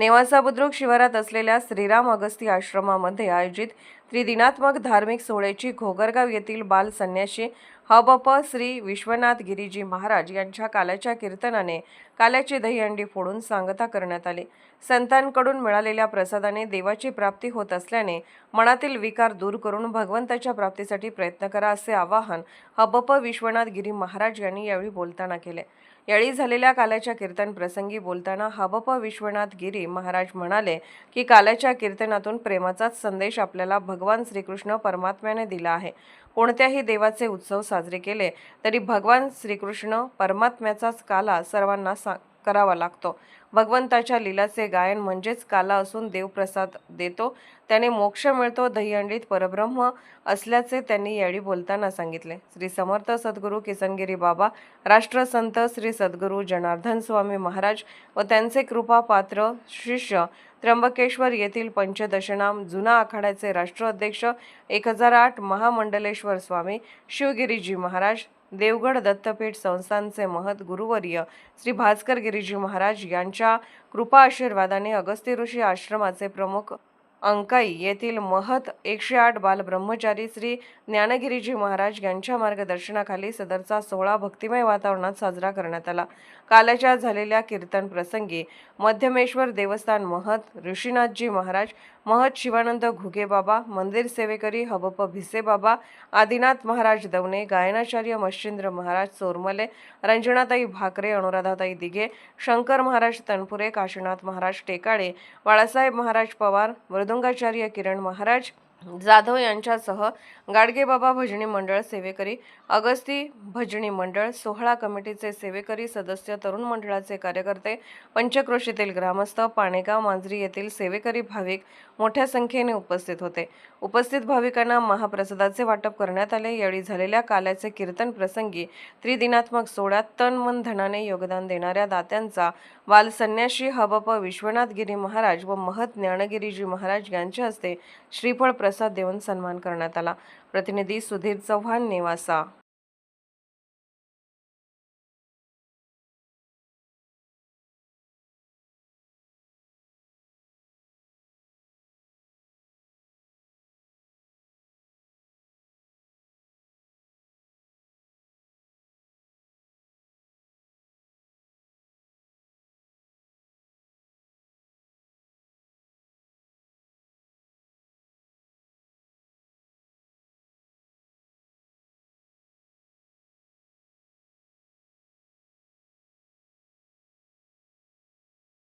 नेवासा बुद्रुक शिवारात असलेल्या श्रीराम अगस्ती आश्रमामध्ये आयोजित त्रिदिनात्मक धार्मिक सोहळ्याची घोगरगाव येथील बाल संन्याशी हबप श्री विश्वनाथ गिरीजी महाराज यांच्या काल्याच्या कीर्तनाने काल्याची दहीहंडी फोडून सांगता करण्यात आली. संतांकडून मिळालेल्या प्रसादाने देवाची प्राप्ती होत असल्याने मनातील विकार दूर करून भगवंताच्या प्राप्तीसाठी प्रयत्न करा असे आवाहन हबप विश्वनाथ गिरी महाराज यांनी यावेळी बोलताना केले. यावेळी झालेल्या काल्याच्या कीर्तन प्रसंगी बोलताना हबप विश्वनाथ गिरी महाराज म्हणाले की काल्याच्या कीर्तनातून प्रेमाचाच संदेश आपल्याला भगवान श्रीकृष्ण परमात्म्याने दिला आहे. कोणत्याही देवाचे उत्सव साजरे केले तरी भगवान श्रीकृष्ण परमात्म्याचाच काला सर्वांना सा करावा लागतो. भगवंताच्या लीलाचे गायन म्हणजेच काला असून देवप्रसाद देतो. त्याने मोक्ष मिळतो दहीहंडीत परब्रह्म असल्याचे त्यांनी यावेळी बोलताना सांगितले. श्री समर्थ सद्गुरू किसनगिरी बाबा राष्ट्रसंत श्री सद्गुरू जनार्दन स्वामी महाराज व त्यांचे कृपा पात्र शिष्य त्र्यंबकेश्वर येथील पंचदशनाम जुना आखाड्याचे राष्ट्राध्यक्ष एक हजार आठ महामंडलेश्वर स्वामी शिवगिरीजी महाराज देवगड दत्तपीठ संस्थानचे महत गुरुवर्य श्री भास्कर गिरीजी महाराज यांच्या कृपा आशीर्वादाने अगस्ती ऋषी आश्रमाचे प्रमुख अंकाई येथील महत एकशे आठ बाल ब्रह्मचारी श्री ज्ञानगिरीजी महाराज यांच्या मार्गदर्शनाखाली सदरचा सोहळा भक्तिमय वातावरणात साजरा करण्यात आला. कालाच्या झालेल्या कीर्तन प्रसंगी मध्यमेश्वर देवस्थान महत ऋषीनाथजी महाराज महत शिवानंद घुगे बाबा मंदिर सेवेकरी हबप भिसे बाबा आदिनाथ महाराज दवणे गायनाचार्य मच्छिंद्र महाराज चोरमले रंजनाताई भाकरे अनुराधाताई दिघे शंकर महाराज तनपुरे काशीनाथ महाराज टेकाळे बाळासाहेब महाराज पवार मृदुंगाचार्य किरण महाराज जाधव यांच्यासह गाडगेबाबा भजनी मंडळ सेवेकरी अगस्ती भजनी मंडळ सोहळा कमिटीचे सेवेकरी सदस्य तरुण मंडळाचे कार्यकर्ते पंचक्रोशीतील ग्रामस्थ पाणेगाव मांजरी येथील सेवेकरी भाविक मोठ्या संख्येने उपस्थित होते. उपस्थित भाविकांना महाप्रसादाचे वाटप करण्यात आले. यावेळी झालेल्या काल्याचे कीर्तन प्रसंगी त्रिदिनात्मक सोहळ्यात तन मन धनाने योगदान देणाऱ्या दात्यांचा बालसन्याशी हबप विश्वनाथ गिरी महाराज व महत ज्ञानगिरीजी महाराज यांच्या हस्ते श्रीफळ प्रसाद देऊन सन्मान करण्यात आला. प्रतिनिधी सुधीर चव्हाण नेवासा